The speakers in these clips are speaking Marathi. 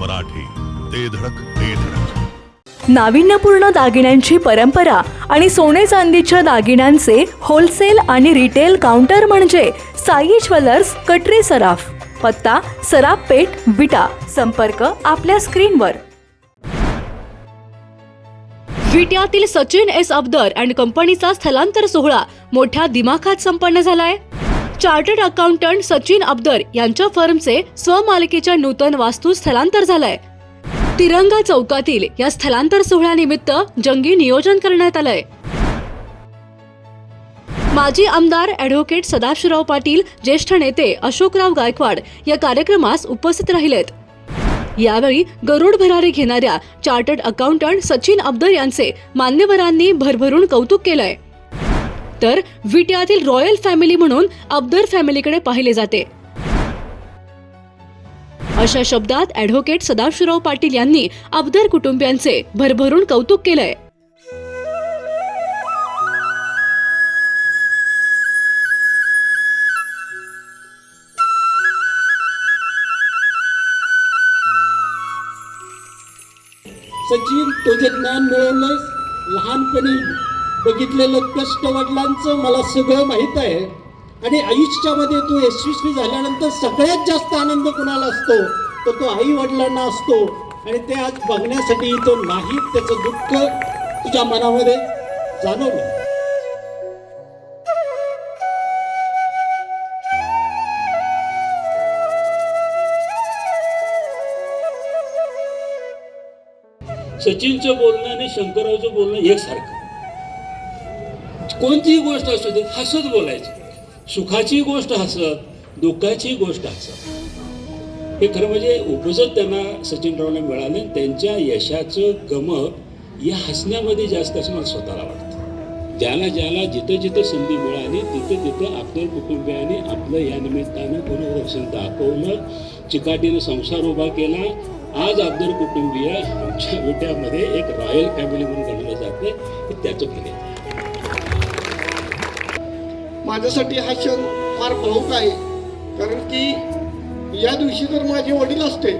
मराठी. ते धडक ते धडक. नाविन्यपूर्ण दागिन्यांची परंपरा आणि सोने चांदीच्या दागिन्यांचे होलसेल आणि रिटेल काउंटर म्हणजे साई ज्वेलर्स कटरे सराफ पत्ता सराफ पेठ विटा. संपर्क आपल्या स्क्रीनवर. विट्यातील सचिन एस अब्दर अँड कंपनीचा स्थलांतर सोहळा मोठ्या दिमाखात संपन्न झालाय. चार्टर्ड अकाउंटंट सचिन अब्दर यांच्या फर्मचे स्वमालिकेच्या नूतन वास्तू स्थलांतर झालंय. तिरंगा चौकातील या स्थलांतर सोहळ्यानिमित्त जंगी नियोजन करण्यात आलंय. माजी आमदार ॲडव्होकेट सदाशिवराव पाटील ज्येष्ठ नेते अशोकराव गायकवाड या कार्यक्रमास उपस्थित राहिलेत. यावेळी गरुड भरारी घेणाऱ्या चार्टर्ड अकाउंटंट सचिन अब्दर यांचे मान्यवरांनी भरभरून कौतुक केलंय. तर विट्यातील रॉयल फॅमिली म्हणून अब्दर फॅमिलीकडे पाहिले जाते. अशा शब्दात ॲडव्होकेट सदाशिवराव पाटील यांनी अब्दर कुटुंबियांचे भरभरून कौतुक केलंय. सचिन तुझे ज्ञान मिळवलंस? लहानपणी बघितलेलं कष्ट वडिलांचं मला सगळं माहीत आहे. आणि आयुष्यामध्ये तो यशस्वी झाल्यानंतर सगळ्यात जास्त आनंद कुणाला असतो? तर तो आई वडिलांना असतो. आणि ते आज बघण्यासाठी तो नाही त्याचं दुःख तुझ्या मनामध्ये जाणवलं. सचिनचं बोलणं आणि शंकररावचं बोलणं एकसारखं. कोणतीही गोष्ट असू दे हसत बोलायची. सुखाची गोष्ट हसत दुःखाची गोष्ट हसत. हे खरं म्हणजे उपजत त्यांना सचिनरावला मिळालं त्यांच्या यशाचं गमक या हसण्यामध्ये जास्त असं मला स्वतःला वाटतं. ज्याला ज्याला जिथं जिथं संधी मिळाली तिथं तिथं आपल्या कुटुंबियाने आपलं या निमित्तानं गुरुदर्शन दाखवलं चिकाटीनं संसार उभा केला. आज अब्दुल कुटुंबीय आमच्या विट्यामध्ये एक रॉयल फॅमिली म्हणून गणलं जाते त्याचं केले माझ्यासाठी हा क्षण फार भाऊक आहे. कारण की या दिवशी जर माझे वडील असते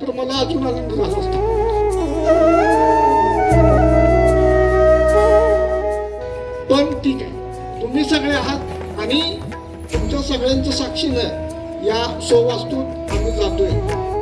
तर मला अजून आनंद झाला असता. पण ठीक आहे. तुम्ही सगळे आहात आणि तुमच्या सगळ्यांचं साक्षीनं या सोवास्तूत आम्ही जातोय.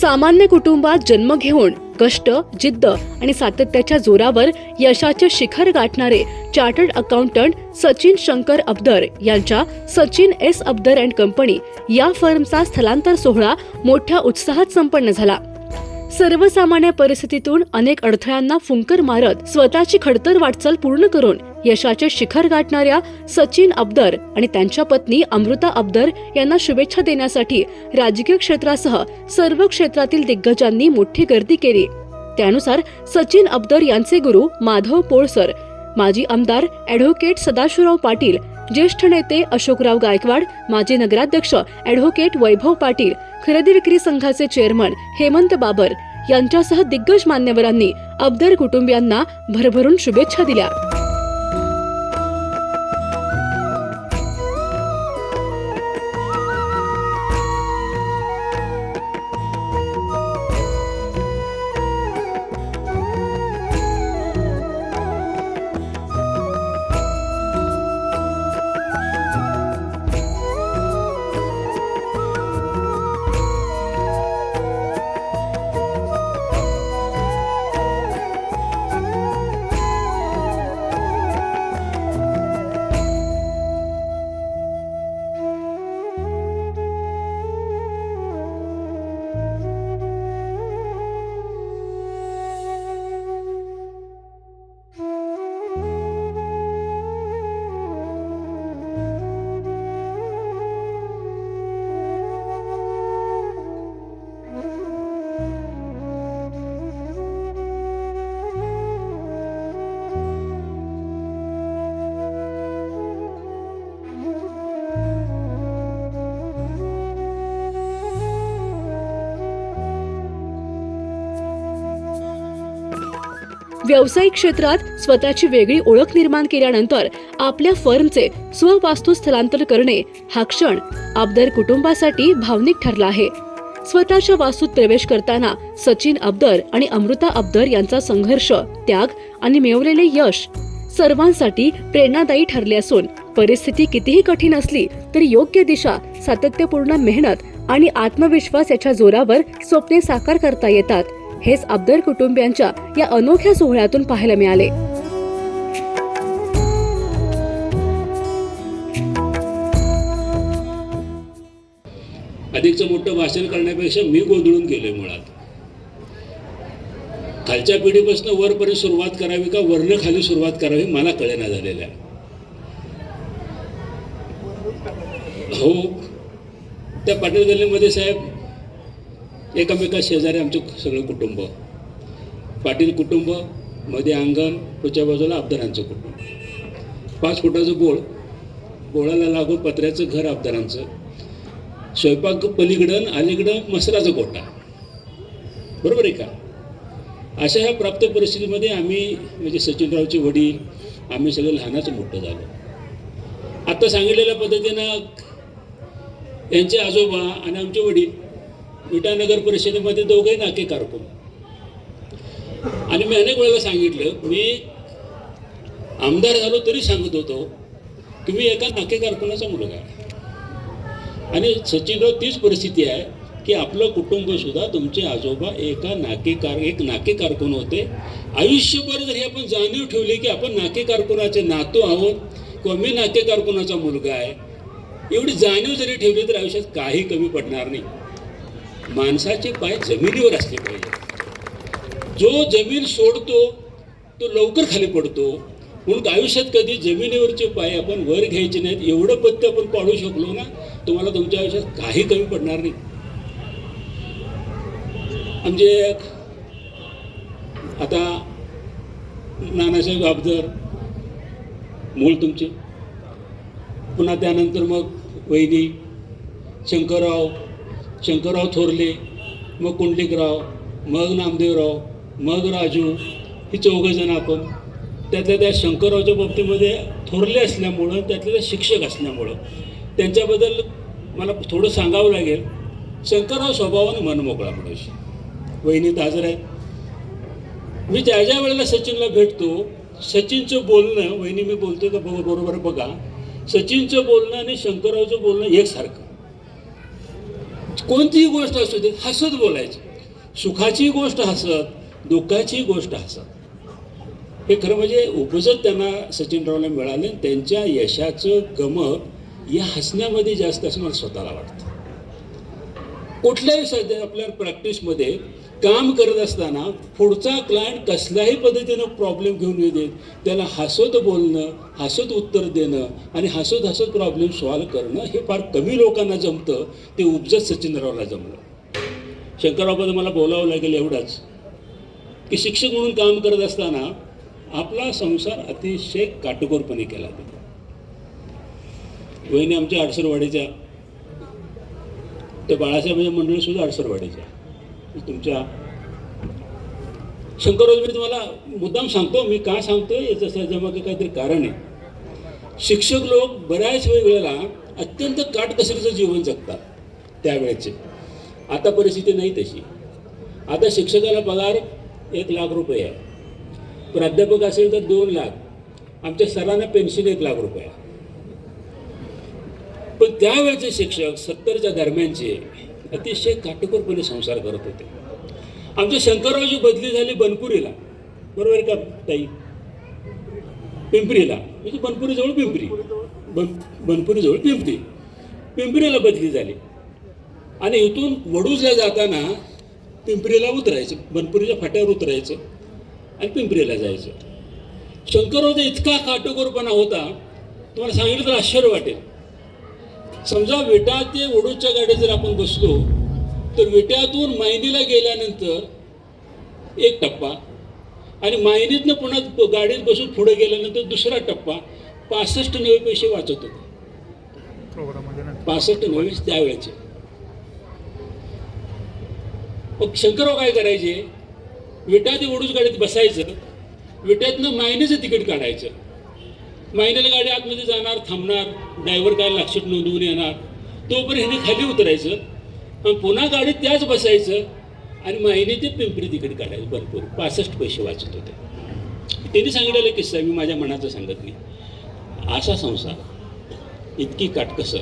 सामान्य कुटुंबात जन्म घेऊन कष्ट जिद्द आणि सातत्याच्या जोरावर यशाचे शिखर गाठणारे चार्टर्ड अकाउंटंट सचिन शंकर अब्दर यांच्या Sachin S Abdar and company या फर्मचा स्थलांतर सोहळा मोठ्या उत्साहात संपन्न झाला. सर्वसामान्य परिस्थितीतून अनेक अडथळ्यांना फुंकर मारत स्वतःची खडतर वाटचाल पूर्ण करून यशाचे शिखर गाठणाऱ्या सचिन अब्दर आणि त्यांच्या पत्नी अमृता अब्दर यांना शुभेच्छा देण्यासाठी राजकीय क्षेत्रासह सर्व क्षेत्रातील दिग्गजांनी मोठी गर्दी केली. त्यानुसार सचिन अब्दर यांचे गुरु माधव पोळसर माजी आमदार ॲडव्होकेट सदाशिवराव पाटील ज्येष्ठ नेते अशोकराव गायकवाड माजी नगराध्यक्ष ॲडव्होकेट वैभव पाटील खरेदी विक्री संघाचे चेअरमन हेमंत बाबर यांच्यासह दिग्गज मान्यवरांनी अब्दर कुटुंबियांना भरभरून शुभेच्छा दिल्या. व्यावसायिक क्षेत्रात स्वतःची वेगळी ओळख निर्माण केल्यानंतर आपल्या फर्मचे स्ववास्तू स्थलांतर करणे हा क्षण अबदर कुटुंबासाठी भावनिक ठरला आहे. स्वतःच्या वास्तूत प्रवेश करताना सचिन अबदर आणि अमृता अबदर यांचा संघर्ष त्याग आणि मिळवलेले यश सर्वांसाठी प्रेरणादायी ठरले असून परिस्थिती कितीही कठीण असली तरी योग्य दिशा सातत्यपूर्ण मेहनत आणि आत्मविश्वास याच्या जोरावर स्वप्ने साकार करता येतात. हेच अब्दर कुटुंबियांच्या या अनोख्या सोहळ्यातून पाहायला मिळाले. अधिकचं मोठं भाषण करण्यापेक्षा मी गोंधळून गेलोय मुळात. खालच्या पिढीपासून वरपर्यंत सुरुवात करावी का वरनं खाली सुरुवात करावी मला कळेना झालेलं आहे हो त्या पाटील गल्लीमध्ये साहेब एकामेका शेजारी आमचं सगळं कुटुंब. पाटील कुटुंबमध्ये अंगण पुढच्या बाजूला अब्दारांचं कुटुंब. पाच फुटाचं बोळ. बोळाला लागून पत्र्याचं घर अब्दारांचं. स्वयंपाक पलीकडं अलीकडं मसराचा गोटा बरोबर आहे का? अशा ह्या प्राप्त परिस्थितीमध्ये आम्ही म्हणजे सचिनरावचे वडील आम्ही सगळं लहानाचं मोठं झालो. आत्ता सांगितलेल्या पद्धतीनं यांचे आजोबा आणि आमचे वडील विटानगर परिषदेमध्ये दोघे नाके कारकून. आणि मी अनेक वेळेला सांगितलं मी आमदार झालो तरी सांगत होतो की मी एका नाके कारकुनाचा मुलगा आहे. आणि सचिनराव तीच परिस्थिती आहे की आपलं कुटुंब सुद्धा तुमचे आजोबा एका नाके कार एक नाके कारकून होते. आयुष्यभर जरी आपण जाणीव ठेवली की आपण नाके कारकुनाचे नातू आहोत किंवा मी नाके कारकुनाचा मुलगा आहे एवढी जाणीव जरी ठेवली तर आयुष्यात काही कमी पडणार नाही. माणसाचे पाय जमिनीवर असले पाहिजे जो जमीन सोडतो तो लवकर खाली पडतो. म्हणून आयुष्यात कधी जमिनीवरचे पाय आपण वर घ्यायचे नाहीत. एवढं पत्ते आपण पाडू शकलो ना तुम्हाला तुमच्या आयुष्यात काही कमी पडणार नाही. म्हणजे आता नानासाहेब अबदर मूळ तुमचे. पुन्हा त्यानंतर मग वैदी शंकरराव शंकरराव थोरले मग कुंडलिकराव मग नामदेवराव मग राजू ही चौघजणं आपण. त्यातल्या त्या शंकररावच्या बाबतीमध्ये थोरले असल्यामुळं त्यातले त्या शिक्षक असल्यामुळं. त्यांच्याबद्दल मला थोडं सांगावं लागेल. शंकरराव स्वभावानं मनमोकळा मोकळा वहिनीत हजर आहेत. मी ज्या ज्या वेळेला सचिनला भेटतो सचिनचं बोलणं वहिनी मी बोलतो का बघ बरोबर बघा. सचिनचं बोलणं आणि शंकररावचं बोलणं एकसारखं. कोणतीही गोष्ट असू दे हसत बोलायची. सुखाची गोष्ट हसत दुःखाची गोष्ट हसत. हे खरं म्हणजे उपजत त्यांना सचिनरावला मिळाले आणि त्यांच्या यशाचं गमक या हसण्यामध्ये जास्त असं मला स्वतःला वाटतं. कुठल्याही सध्या आपल्या प्रॅक्टिसमध्ये काम करत असताना पुढचा क्लायंट कसल्याही पद्धतीनं प्रॉब्लेम घेऊन येऊ देत. त्याला हसत बोलणं हसत उत्तर देणं आणि हसत हसत प्रॉब्लेम सॉल्व करणं हे फार कमी लोकांना जमतं. ते उपजत सचिनरावला जमलं. शंकररावबद्दल मला बोलावं लागेल एवढंच. की शिक्षक म्हणून काम करत असताना आपला संसार अतिशय काटेकोरपणे केला वहिनी आमच्या अडसरवाडीच्या. त्या बाळासाहेबांच्या म्हणजे मंडळी सुद्धा अडसरवाडीच्या. तुमच्या शंकर मी तुम्हाला मुद्दाम सांगतो मी का सांगतोय याचं त्याच्यामागे काहीतरी कारण आहे. शिक्षक लोक बऱ्याच वेळेला अत्यंत काटकसरीचं जीवन जगतात त्यावेळेचे. आता परिस्थिती नाही तशी. आता शिक्षकाला पगार एक लाख रुपये आहे. प्राध्यापक असेल तर दोन लाख. आमच्या सरांना पेन्शन एक लाख रुपये आहे. पण त्यावेळेचे शिक्षक सत्तरच्या दरम्यानचे अतिशय काटेकोरपणे संसार करत होते. आमच्या शंकररावची बदली झाली बनपुरीला बरोबर आहे का ताई? पिंपरीला. म्हणजे बनपुरीजवळ पिंपरी. बन बनपुरीजवळ पिंपरी. पिंपरीला बदली झाली. आणि इथून वडूजला जाताना पिंपरीला उतरायचं. बनपुरीच्या फाट्यावर उतरायचं आणि पिंपरीला जायचं. शंकररावचा इतका काटेकोरपणा होता तुम्हाला सांगितलं तर आश्चर्य वाटेल. समजा विटा ते वडूच्या गाडीत जर आपण बसलो तर विट्यातून मायनीला गेल्यानंतर एक टप्पा आणि मायनीतनं पुन्हा गाडीत बसून पुढे गेल्यानंतर दुसरा टप्पा पासष्ट नवे पैसे वाचत होते. पासष्ट नवे त्यावेळेचे. मग शंकरराव काय करायचे? विटा ते वडूच गाडीत बसायचं विट्यातनं मायनेचं तिकीट काढायचं. महिन्याला गाडी आतमध्ये जाणार थांबणार ड्रायव्हर काय लक्षात नोंदवून येणार. तोपर्यंत ह्याने खाली उतरायचं आणि पुन्हा गाडीत त्याच बसायचं आणि मायनेचे पिंपरी तिकीट काढायचं भरपूर. पासष्ट पैसे वाचत होते. त्यांनी सांगितलेला किस्सा मी माझ्या मनाचं सांगत नाही. असा संसार इतकी काटकसर.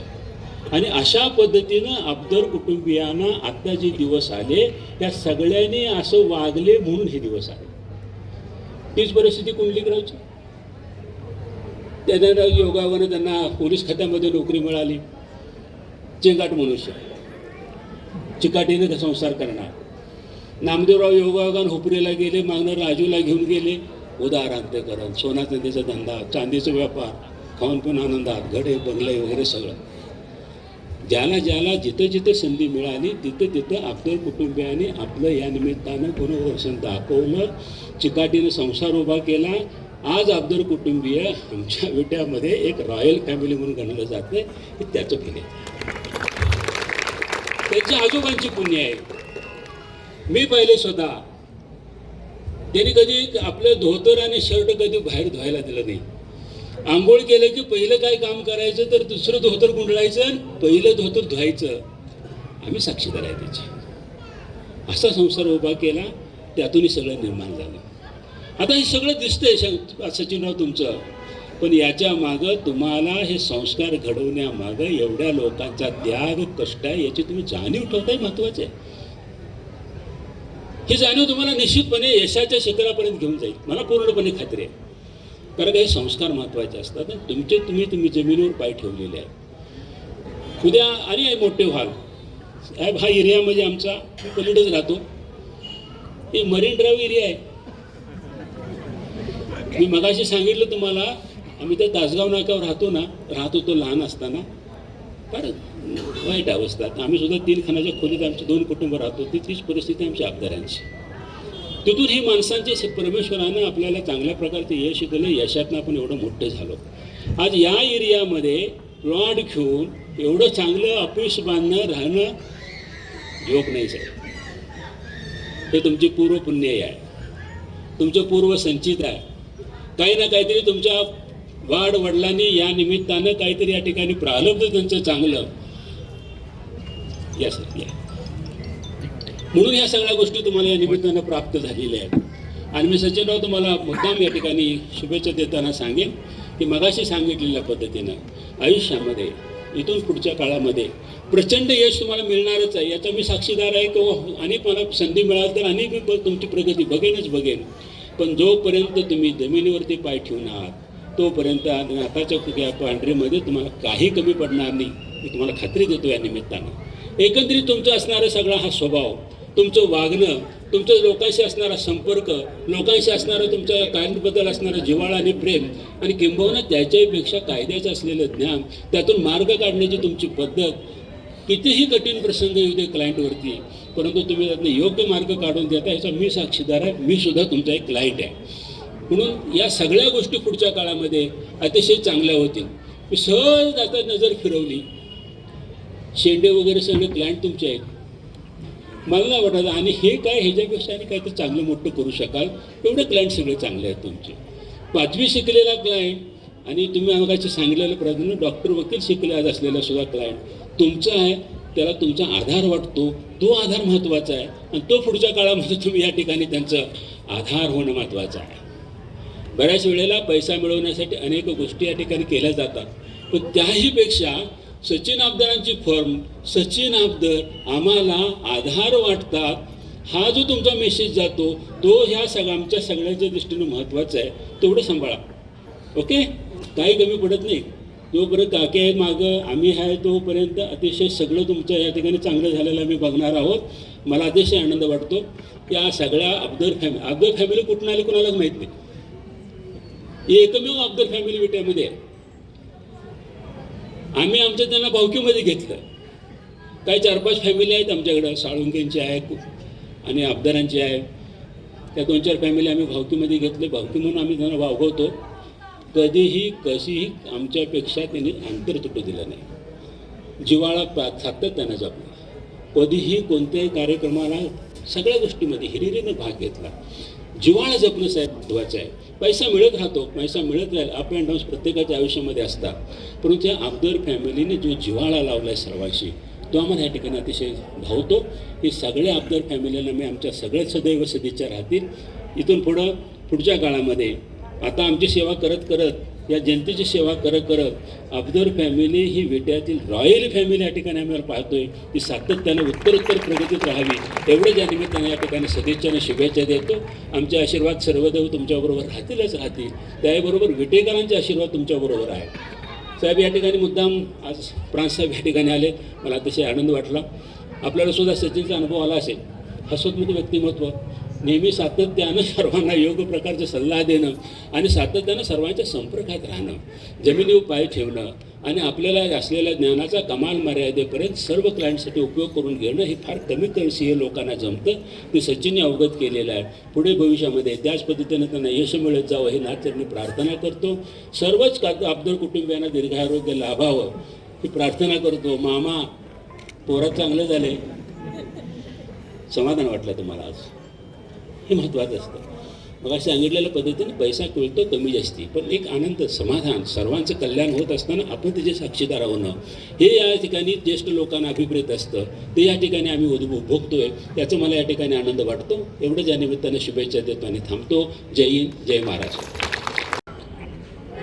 आणि अशा पद्धतीनं अब्दर कुटुंबियांना आत्ता जे दिवस आले त्या सगळ्यांनी असं वागले म्हणून हे दिवस आले. तीच परिस्थिती कुंडलिकरावची? त्यांना योगावर त्यांना पोलीस खात्यामध्ये नोकरी मिळाली. चिंगाट मनुष्य. चिकाटीने संसार करणार. नामदेवराव योगायोगान हुपरीला गेले मागणं राजूला घेऊन गेले. उदाहरण सोना चांदीचा धंदा चांदीचा व्यापार खाऊन पिऊन आनंदात घडे बंगले वगैरे सगळं. ज्याला ज्याला जिथं जिथं संधी मिळाली तिथं तिथं आपल्या कुटुंबियाने आपलं या निमित्तानं पुनर्वसन दाखवलं. चिकाटीनं संसार उभा केला. आज अब्दुल कुटुंबीय आमच्या विट्यामध्ये एक रॉयल फॅमिली म्हणून गणलं जाते हे त्याचं पुण्य आहे. आजोबांची पुण्य आहे. मी पहिले स्वतः त्यांनी कधी आपलं धोतर आणि शर्ट कधी बाहेर धुवायला दिलं नाही. आंघोळ केलं की पहिलं काय काम करायचं तर दुसरं धोतर गुंडळायचं आणि पहिलं धोतर धुवायचं. आम्ही साक्षीदार आहे त्याची. असा संसार उभा केला त्यातूनही सगळं निर्माण झालं. आता हे सगळं दिसतंय सचिनराव तुमचं. पण याच्या मागं तुम्हाला हे संस्कार घडवण्यामागं एवढ्या लोकांचा त्याग कष्ट आहे याची तुम्ही जाणीव ठेवताय महत्त्वाचे आहे. ही जाणीव तुम्हाला निश्चितपणे यशाच्या शिखरापर्यंत घेऊन जाईल. मला पूर्णपणे खात्री आहे. कारण काही संस्कार महत्त्वाचे असतात आणि तुमचे तुम्ही तुम्ही जमिनीवर पाय ठेवलेले आहे उद्या आणि मोठे व्हाल. साहेब हा एरिया म्हणजे आमचा पलीकडेच राहतो. हे मरीन ड्राईव्ह एरिया आहे. मी मगाशी सांगितलं तुम्हाला आम्ही त्या तासगाव नाक्यावर राहतो ना राहत होतो लहान असताना. फार वाईट अवस्था. आम्ही सुद्धा तीन खानाच्या खोलीत आमची दोन कुटुंब राहतो ती तीच परिस्थिती आमची आमदारांची तिथून ही माणसांचे परमेश्वरानं आपल्याला चांगल्या प्रकारचे यश दिलं यशातनं आपण एवढं मोठं झालो. आज या एरियामध्ये प्लॉट घेऊन एवढं चांगलं ऑफिस बांधणं राहणं योग नाही साहेब हे तुमची पूर्व पुण्य आहे. तुमचं पूर्व संचित आहे. काही ना काहीतरी तुमच्या वाढ वडिलांनी या निमित्तानं काहीतरी या ठिकाणी प्रालब्ध त्यांचं चांगलं. या सर या म्हणून सगळ्या गोष्टी तुम्हाला या निमित्तानं प्राप्त झालेल्या आहेत. आणि मी सचिनराव तुम्हाला मुद्दाम या ठिकाणी शुभेच्छा देताना सांगेन की मगाशी सांगितलेल्या पद्धतीनं आयुष्यामध्ये इथून पुढच्या काळामध्ये प्रचंड यश तुम्हाला मिळणारच आहे. याचा मी साक्षीदार आहे किंवा अनेक मला संधी मिळाल तर अनेक मी तुमची प्रगती बघेनच बघेन. पण जोपर्यंत तुम्ही जमिनीवरती पाय ठेवून आहात तोपर्यंत आताच्या कृपया पांढरीमध्ये तुम्हाला काही कमी पडणार नाही. मी तुम्हाला खात्री देतो या निमित्तानं. एकंदरीत तुमचा असणारा सगळा हा स्वभाव तुमचं वागणं तुमचं लोकांशी असणारा संपर्क लोकांशी असणारं तुमच्या कायमबद्दल असणारं जिव्हाळा आणि प्रेम आणि किंबहुना त्याच्याहीपेक्षा कायद्याचं असलेलं ज्ञान त्यातून मार्ग काढण्याची तुमची पद्धत कितीही कठीण प्रसंग येऊ दे क्लायंटवरती परंतु तुम्ही त्यातनं योग्य मार्ग काढून देता याचा मी साक्षीदार आहे. मी सुद्धा तुमचा एक क्लायंट आहे. म्हणून या सगळ्या गोष्टी पुढच्या काळामध्ये अतिशय चांगल्या होतील. मी सहज आता नजर फिरवली. शेंडे वगैरे सगळे क्लायंट तुमचे आहेत. मला नाही वाटत आणि हे काय ह्याच्यापेक्षा आणि काहीतरी चांगलं मोठं करू शकाल? एवढे क्लायंट सगळे चांगले आहेत तुमचे. पाचवी शिकलेला क्लायंट आणि तुम्ही आम्हाला सांगितलेलं प्रयत्न डॉक्टर वकील शिकले आज असलेला सुद्धा क्लायंट तुमचा आहे त्याला तुमचा आधार वाटतो. तो आधार महत्त्वाचा आहे. आणि तो पुढच्या काळामध्ये तुम्ही या ठिकाणी त्यांचं आधार होणं महत्त्वाचं आहे. बऱ्याच वेळेला पैसा मिळवण्यासाठी अनेक गोष्टी या ठिकाणी केल्या जातात. पण त्याहीपेक्षा सचिन आबदारांची फर्म सचिन आबदर आम्हाला आधार वाटतात. हा जो तुमचा मेसेज जातो तो ह्या सगळ्या आमच्या सगळ्यांच्या दृष्टीनं महत्त्वाचा आहे. तेवढं सांभाळा. ओके? काही कमी पडत नाही. जोपर्यंत काके आहेत मागं आम्ही आहे तोपर्यंत अतिशय सगळं तुमचं या ठिकाणी चांगलं झालेलं आम्ही बघणार आहोत. मला अतिशय आनंद वाटतो. या सगळ्या अब्दर फॅमिली अब्दर फॅमिली कुठून आली कुणालाच माहीत नाही. एकमेव अब्दर फॅमिली विट्यामध्ये आहे. आम्ही आमच्या त्यांना भावकीमध्ये घेतलं. काही चार पाच फॅमिली आहेत आमच्याकडं. साळुंकेंची आहे आणि अब्दारांची आहे. त्या दोन चार फॅमिली आम्ही भावकीमध्ये घेतले. भावकी म्हणून आम्ही त्यांना वागवतो. कधीही कशीही आमच्यापेक्षा त्यांनी अंतर तुटू दिलं नाही. जिवाळा पा सातत्यानं जपला कधीही कोणत्याही कार्यक्रमाला सगळ्या गोष्टीमध्ये हिरिरीनं भाग घेतला. जिव्हाळा जपणं साहेब महत्त्वाचं आहे. पैसा मिळत राहतो पैसा मिळत राहील अप अँड डाऊन्स प्रत्येकाच्या आयुष्यामध्ये असतात. परंतु या अब्दर फॅमिलीने जो जिव्हाळा लावला आहे सर्वांशी तो आम्हाला या ठिकाणी अतिशय भावतो. की सगळ्या अब्दर फॅमिलीला मी आमच्या सगळ्या सदैव सदिच्छा राहतील. इथून पुढं पुढच्या काळामध्ये आता आमची सेवा करत करत या जनतेची सेवा करत करत अब्दुल फॅमिली ही विट्यातील रॉयल फॅमिली या ठिकाणी आम्ही पाहतोय. ती सातत्यानं उत्तरोत्तर प्रगतीत राहावी. एवढंच या निमित्ताने या ठिकाणी सदिच्छाने शुभेच्छा देतो. आमचे आशीर्वाद सर्वदेव तुमच्याबरोबर राहतीलच राहतील. त्याबरोबर विटेकरांचे आशीर्वाद तुमच्याबरोबर आहे. साहेब या ठिकाणी मुद्दाम आज प्रांतसाहेब या ठिकाणी आले. मला अतिशय आनंद वाटला. आपल्याला सुद्धा सचिनचा अनुभव आला असेल. हसतमुख व्यक्तिमत्व. नेहमी सातत्यानं सर्वांना योग्य प्रकारचा सल्ला देणं आणि सातत्यानं सर्वांच्या संपर्कात राहणं जमिनीवर पाय ठेवणं आणि आपल्याला असलेल्या ज्ञानाचा कमाल मर्यादेपर्यंत सर्व क्लायंटसाठी उपयोग करून घेणं हे फार कमी कळशी हे लोकांना जमतं. ते सचिनने अवगत केलेलं आहे. पुढे भविष्यामध्ये त्याच पद्धतीनं त्यांना यश मिळत जावं हे नाचरणी प्रार्थना करतो. सर्वच का आपदर कुटुंबियांना दीर्घारोग्य लाभावं ही प्रार्थना करतो. मामा पोरात चांगलं झाले. समाधान वाटलं तुम्हाला आज? हे महत्त्वाचं असतं. मग अशा सांगितलेल्या पद्धतीने पैसा कळतो कमी जास्ती. पण एक आनंद समाधान सर्वांचं कल्याण होत असताना आपण त्याचे साक्षीदार होणं हे या ठिकाणी ज्येष्ठ लोकांना अभिप्रेत असतं. ते या ठिकाणी आम्ही उद्भव भोगतोय मला या ठिकाणी आनंद वाटतो. एवढंच या निमित्तानं शुभेच्छा देतो आणि थांबतो. जय हिंद जय महाराष्ट्र.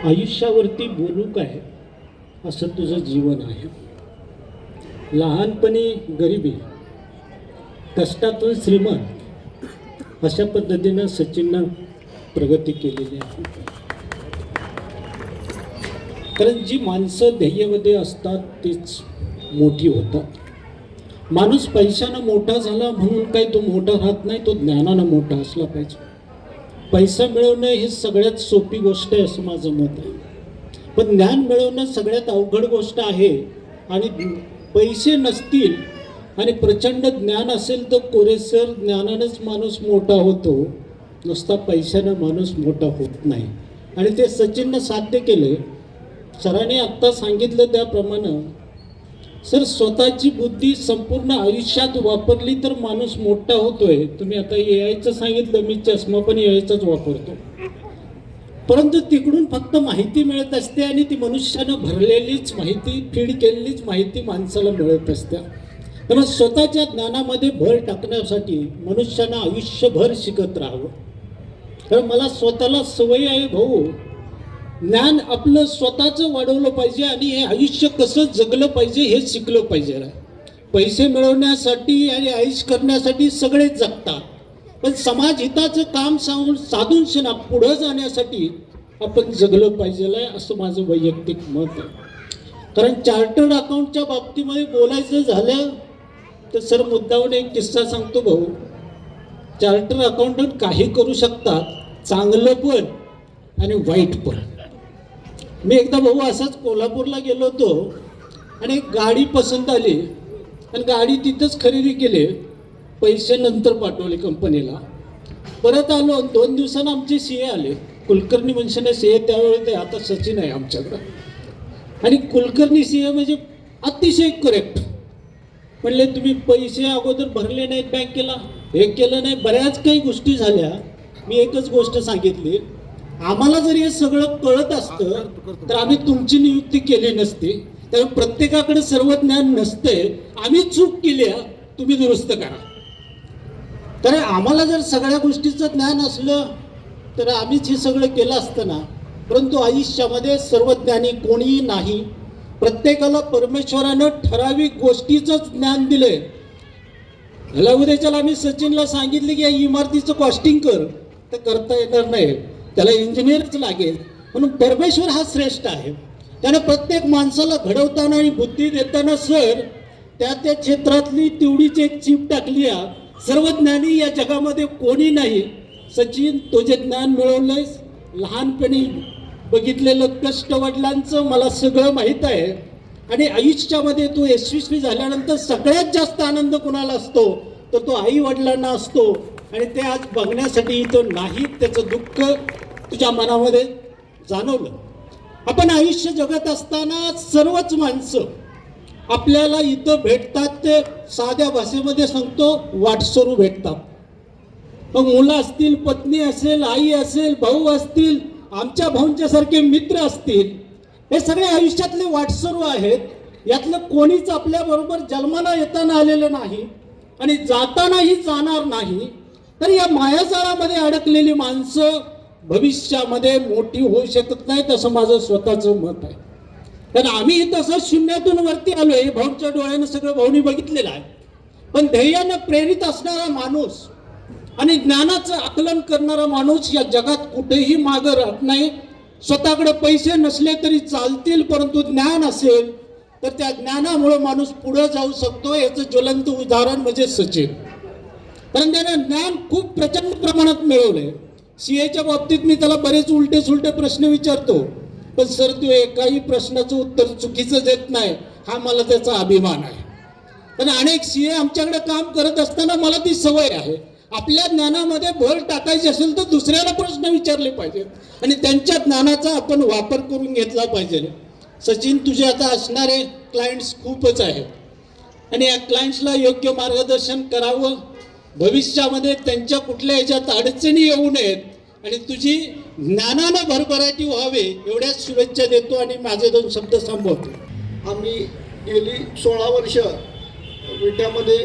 आयुष्यावरती बोलू काय? असं तुझं जीवन आहे. लहानपणी गरिबी कष्टातून श्रीमंत अशा पद्धतीनं सचिननं प्रगती केलेली आहे. कारण जी माणसं ध्येयमध्ये असतात तीच मोठी होतात. माणूस पैशानं मोठा झाला म्हणून काही तो मोठा राहत नाही तो ज्ञानानं मोठा असला पाहिजे. पैसा मिळवणं ही सगळ्यात सोपी गोष्ट आहे असं माझं मत आहे. पण ज्ञान मिळवणं सगळ्यात अवघड गोष्ट आहे आणि पैसे नसतील आणि प्रचंड ज्ञान असेल तर पुरेसर ज्ञानानंच माणूस मोठा होतो. नुसता पैशानं माणूस मोठा होत नाही. आणि ते सचिननं साध्य केलं. सरांनी आत्ता सांगितलं त्याप्रमाणे सर स्वतःची बुद्धी संपूर्ण आयुष्यात वापरली तर माणूस मोठा होतोय. तुम्ही आता ए आयचं सांगितलं मी चष्मा पण ए आयचाच वापरतो. परंतु तिकडून फक्त माहिती मिळत असते आणि ती मनुष्यानं भरलेलीच माहिती फीड केलेलीच माहिती माणसाला मिळत असते. त्यामुळे स्वतःच्या ज्ञानामध्ये भर टाकण्यासाठी मनुष्यानं आयुष्यभर शिकत राहावं. कारण मला स्वतःला सवय आहे भाऊ ज्ञान आपलं स्वतःचं वाढवलं पाहिजे आणि हे आयुष्य कसं जगलं पाहिजे हे शिकलं पाहिजे. पैसे मिळवण्यासाठी आणि आयुष करण्यासाठी सगळेच जगतात. पण समाज हिताचं काम सांगून साधून शिना पुढं जाण्यासाठी आपण जगलं पाहिजे आहे असं माझं वैयक्तिक मत आहे. कारण चार्टर्ड अकाउंटच्या बाबतीमध्ये बोलायचं झालं तर सर मुद्दाहून एक किस्सा सांगतो भाऊ. चार्टर अकाउंटंट काही करू शकतात चांगलं पण आणि वाईट पण. मी एकदा भाऊ असाच कोल्हापूरला गेलो होतो आणि एक गाडी पसंत आली. आणि गाडी तिथंच खरेदी केली. पैसे नंतर पाठवले कंपनीला. परत आलो आणि दोन दिवसानं आमचे सी ए आले. कुलकर्णी मनशाने सी ए त्यावेळी ते आता सचिन आहे आमच्याकडं. आणि कुलकर्णी सी ए म्हणजे अतिशय करेक्ट म्हणले तुम्ही पैसे अगोदर भरले नाहीत बँकेला. हे केलं नाही. बऱ्याच काही गोष्टी झाल्या. मी एकच गोष्ट सांगितली. आम्हाला जर हे सगळं कळत असतं तर आम्ही तुमची नियुक्ती केली नसती. त्यामुळे प्रत्येकाकडे सर्व ज्ञान नसते. आम्ही चूक केली तुम्ही दुरुस्त करा. तर आम्हाला जर सगळ्या गोष्टीचं ज्ञान असलं तर आम्हीच हे सगळं केलं असतं ना. परंतु आयुष्यामध्ये सर्वज्ञानी कोणीही नाही. प्रत्येकाला परमेश्वरानं ठराविक गोष्टीचंच ज्ञान दिलंय. ह्याला उद्याच्याला आम्ही सचिनला सांगितले की या इमारतीचं कॉस्टिंग कर. तर करता येणार नाही. त्याला इंजिनियरच लागेल. म्हणून परमेश्वर हा श्रेष्ठ आहे. त्यानं प्रत्येक माणसाला घडवताना आणि बुद्धी देताना सर त्या त्या क्षेत्रातली तेवढीच एक चीप टाकली सर्व ज्ञानी या जगामध्ये कोणी नाही. सचिन तुझे ज्ञान मिळवलंयस. लहानपणी बघितलेलं कष्ट वडिलांचं मला सगळं माहीत आहे. आणि आयुष्यामध्ये तो यशस्वी झाल्यानंतर सगळ्यात जास्त आनंद कुणाला असतो? तर तो आई वडिलांना असतो. आणि ते आज बघण्यासाठी इथं नाही त्याचं दुःख तुझ्या मनामध्ये जाणवलं. आपण आयुष्य जगत असताना सर्वच माणसं आपल्याला इथं भेटतात ते साध्या भाषेमध्ये सांगतो वाटसरू भेटतात. मग मुलं असतील पत्नी असेल आई असेल भाऊ असतील आमच्या भाऊंच्या सारखे मित्र असतील हे सगळे आयुष्यातले वाटसरू आहेत. यातलं कोणीच आपल्याबरोबर जन्माला येताना आलेलं नाही आणि जातानाही जाणार नाही. तर या मायाजाळामध्ये अडकलेली माणसं भविष्यामध्ये मोठी होऊ शकत नाहीत असं माझं स्वतःचं मत आहे. कारण आम्ही तसं शून्यातून वरती आलोय भाऊंच्या डोळ्यानं सगळं भाऊनी बघितलेलं आहे. पण ध्येयानं प्रेरित असणारा माणूस आणि ज्ञानाचं आकलन करणारा माणूस या जगात कुठेही मागं राहत नाही. स्वतःकडे पैसे नसले तरी चालतील परंतु ज्ञान असेल तर त्या ज्ञानामुळे माणूस पुढे जाऊ शकतो याचं ज्वलंत उदाहरण म्हणजे सचिन. कारण त्यानं ज्ञान खूप प्रचंड प्रमाणात मिळवलंय. सीएच्या बाबतीत मी त्याला बरेच उलटे सुलटे प्रश्न विचारतो पण सर तू एकाही प्रश्नाचं उत्तर चुकीचं देत नाही हा मला त्याचा अभिमान आहे. पण अनेक सी ए आमच्याकडे काम करत असताना मला ती सवय आहे. आपल्या ज्ञानामध्ये भर टाकायची असेल तर दुसऱ्याला प्रश्न विचारले पाहिजेत. आणि त्यांच्या ज्ञानाचा आपण वापर करून घेतला पाहिजे. सचिन तुझे आता असणारे क्लायंट्स खूपच आहेत. आणि या क्लायंट्सला योग्य मार्गदर्शन करावं. भविष्यामध्ये त्यांच्या कुठल्या याच्यात अडचणी येऊ नयेत. आणि तुझी ज्ञानानं भरभराटी व्हावे एवढ्याच शुभेच्छा देतो आणि माझे दोन शब्द संभवतो आम्ही गेली सोळा वर्ष विट्यामध्ये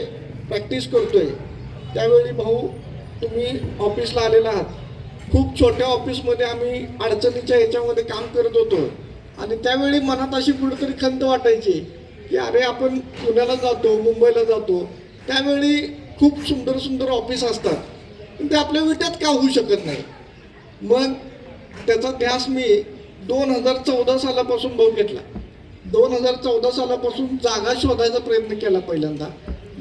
प्रॅक्टिस करतोय. त्यावेळी भाऊ तुम्ही ऑफिसला आलेला आहात. खूप छोट्या ऑफिसमध्ये आम्ही अडचणीच्या ह्याच्यामध्ये काम करत होतो. आणि त्यावेळी मनात अशी कुठेतरी खंत वाटायची की अरे आपण पुण्याला जातो मुंबईला जातो. त्यावेळी खूप सुंदर सुंदर ऑफिस असतात. पण ते आपल्या विट्यात का होऊ शकत नाही? मग त्याचा ध्यास मी दोन हजार चौदा सालापासून भाऊ घेतला. दोन हजार चौदा सालापासून जागा शोधायचा प्रयत्न केला पहिल्यांदा.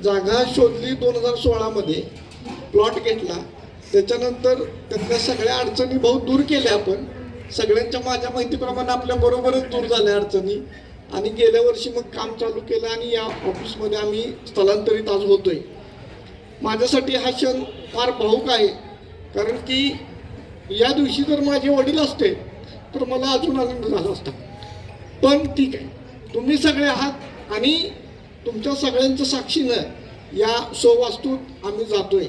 जागा शोधली दोन हजार सोळामध्ये प्लॉट घेतला. त्याच्यानंतर त्यातल्या सगळ्या अडचणी बहुत दूर केल्या आपण. सगळ्यांच्या माझ्या माहितीप्रमाणे आपल्या बरोबरच दूर झाल्या अडचणी. आणि गेल्या वर्षी मग काम चालू केलं आणि या ऑफिसमध्ये आम्ही स्थलांतरित आज होतोय. माझ्यासाठी हा क्षण फार भाऊक आहे. कारण की या दिवशी जर माझे वडील असते तर मला अजून आनंद झाला असता. पण ठीक आहे. तुम्ही सगळे आहात आणि तुमच्या सगळ्यांच्या साक्षीनं या सोवास्तूत आम्ही जातोय.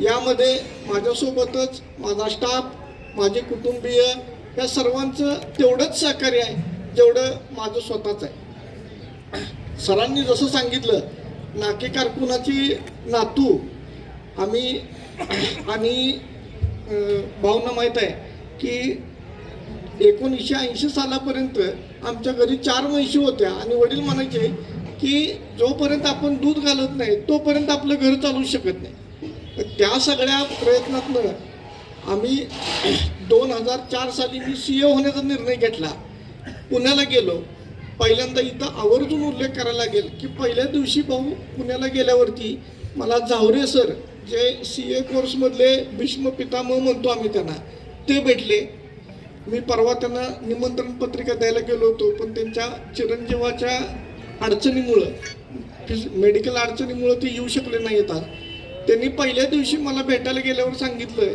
यामध्ये माझ्यासोबतच माझा स्टाफ माझे कुटुंबीय या सर्वांचं तेवढंच सहकार्य आहे जेवढं माझं स्वतःच आहे. सरांनी जसं सांगितलं नाके कारकुनाची नातू आम्ही आणि भावना भाऊंना माहीत आहे की एकोणीसशे ऐंशी सालापर्यंत आमच्या घरी चार म्हैशी होत्या आणि वडील म्हणायचे की जोपर्यंत आपण दूध घालत नाही तोपर्यंत आपलं घर चालू शकत नाही. तर त्या सगळ्या प्रयत्नातनं आम्ही दोन हजार चार साली मी सी ए होण्याचा निर्णय घेतला. पुण्याला गेलो. पहिल्यांदा इथं आवर्जून उल्लेख करायला लागेल की पहिल्या दिवशी भाऊ पुण्याला गेल्यावरती मला जावरे सर जे सी ए कोर्समधले भीष्म पितामह म्हणतो आम्ही त्यांना ते भेटले. मी परवा त्यांना निमंत्रण पत्रिका द्यायला गेलो होतो पण त्यांच्या चिरंजीवाच्या अडचणीमुळं. मेडिकल अडचणीमुळं ते येऊ शकले नाही येतात त्यांनी पहिल्या दिवशी मला भेटायला गेल्यावर सांगितलं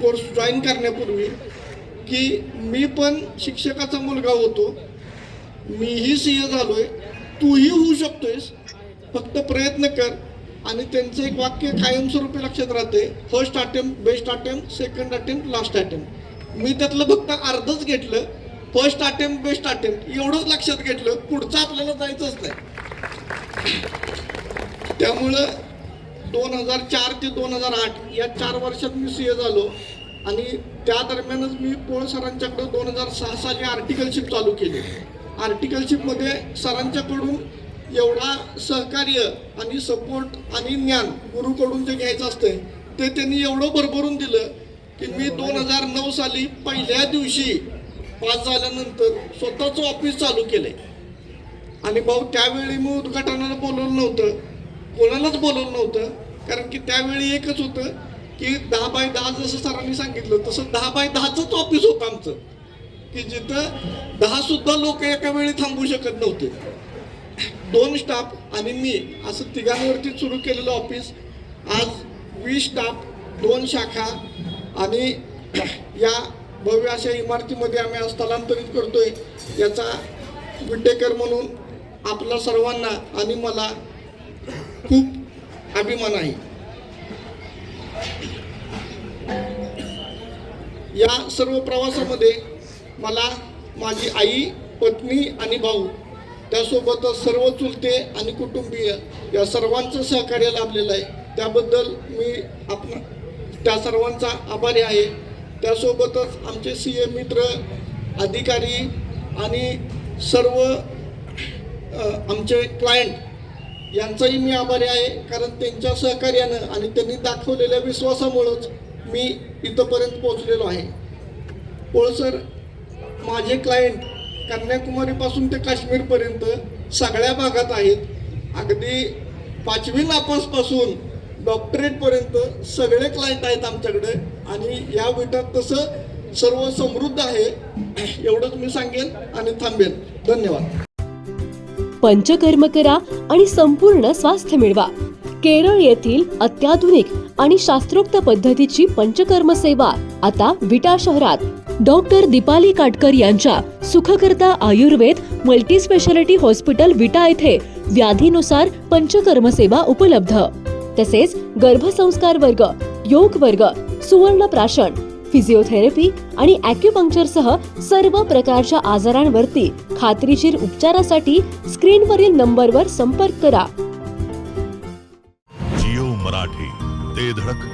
कोर्स जॉईन करण्यापूर्वी की मी पण शिक्षकाचा मुलगा होतो. मीही सी ए आहे तूही होऊ शकतोयस. फक्त प्रयत्न कर. आणि त्यांचं एक वाक्य कायमस्वरूपी लक्षात राहते. First attempt best attempt second attempt last attempt मी त्यातलं फक्त अर्धच घेतलं. फर्स्ट अटेम्प्ट बेस्ट अटेम्प्ट एवढंच लक्षात घेतलं पुढचं आपल्याला जायचंच नाही. त्यामुळं दोन हजार चार ते दोन हजार आठ या चार वर्षात मी सी ए झालो. आणि त्या दरम्यानच मी पोळ सरांच्याकडं दोन हजार सहा साली आर्टिकलशिप चालू केली. आर्टिकलशिपमध्ये सरांच्याकडून एवढा सहकार्य आणि सपोर्ट आणि ज्ञान गुरुकडून जे घ्यायचं असतंय ते त्यांनी एवढं भरभरून दिलं की मी दोन हजार नऊ साली पहिल्या दिवशी पास झाल्यानंतर स्वतःचं ऑफिस चालू केलंय. आणि भाऊ त्यावेळी मी उद्घाटनाला बोलवलं नव्हतं. कोणालाच बोलवलं नव्हतं. कारण की त्यावेळी एकच होतं की दहा बाय दहा जसं सरांनी सांगितलं तसं दहा बाय दहाचंच ऑफिस होतं आमचं. की जिथं दहा सुद्धा लोक एका वेळी थांबू शकत नव्हते. दोन स्टाफ आणि मी असं तिघांवरती सुरू केलेलं ऑफिस आज वीस स्टाफ दोन शाखा आणि या भव्य अशा इमारतीमध्ये आम्ही आज स्थलांतरित करतोय. याचा विड्डेकर म्हणून आपल्या सर्वांना आणि मला खूप अभिमान आहे. या सर्व प्रवासामध्ये मला माझी आई पत्नी आणि भाऊ त्यासोबतच सर्व चुलते आणि कुटुंबीय या सर्वांचं सहकार्य लाभलेलं आहे. त्याबद्दल मी आपण त्या सर्वांचा आभारी आहे. त्यासोबतच आमचे सी एम मित्र अधिकारी आणि सर्व आमचे क्लायंट यांचाही मी आभारी आहे. कारण त्यांच्या सहकार्यानं आणि त्यांनी दाखवलेल्या विश्वासामुळंच मी इथंपर्यंत पोहोचलेलो आहे. पोळसर माझे क्लायंट कन्याकुमारीपासून ते काश्मीरपर्यंत सगळ्या भागात आहेत. अगदी पाचवी नापासपासून डॉक्टरेटपर्यंत सगळे क्लायंट आहेत आमच्याकडे. आणि या बेटात तसं सर्व समृद्ध आहे. एवढंच मी सांगेन आणि थांबेन. धन्यवाद. पंचकर्म करा आणि संपूर्ण स्वास्थ्य मिळवा. केरळ येथील अत्याधुनिक आणि शास्त्रोक्त पद्धतीची पंचकर्म सेवा आता विटा शहरात. डॉक्टर दीपाली काटकर यांच्या Sukhkarta Ayurveda multi speciality hospital Vita येथे व्याधीनुसार पंचकर्म सेवा उपलब्ध. तसेच गर्भसंस्कार वर्ग योग वर्ग सुवर्ण प्राशन फिजिओथेरपी आणि अॅक्युपंक्चरसह सर्व प्रकारच्या आजारांवरती खात्रीशीर उपचारासाठी स्क्रीनवरील नंबरवर संपर्क करा. जिओ मराठी ते धडक.